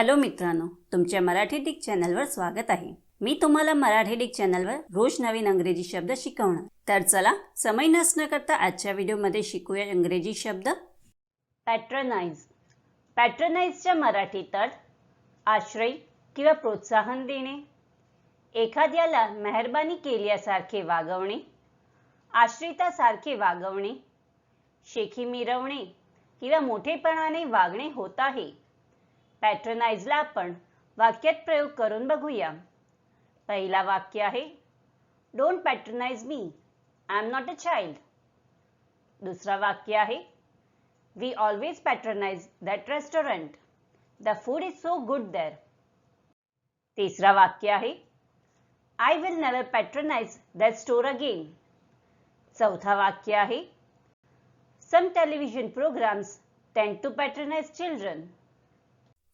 Hello मित्रांनो तुमच्या Marathi Dick चॅनलवर स्वागत आहे. मी तुम्हाला मराठी डिक चॅनलवर रोज नवीन अंग्रेजी शब्द शिकवणार. तर चला समय नसणं करता आजच्या व्हिडिओमध्ये शिकूया इंग्रजी शब्द. पॅट्रनाइज पॅट्रनाइजच्या मराठी तर आश्रय किंवा प्रोत्साहन देणे. एखाद्याला मेहरबानी केल्यासारखे वागवणे. आश्रितासारखे वागवणे. शेखी मिरवणे किंवा मोठेपणाने वागणे होत आहे. पॅटर्नाइजला आपण वाक्यात प्रयोग करून बघूया. पहिला वाक्य आहे don't patronize me I am not a child दुसरा वाक्य आहे we always patronize that restaurant the food is so good there तिसरा वाक्य आहे I will never patronize that store again चौथा वाक्य आहे some television programs tend to patronize children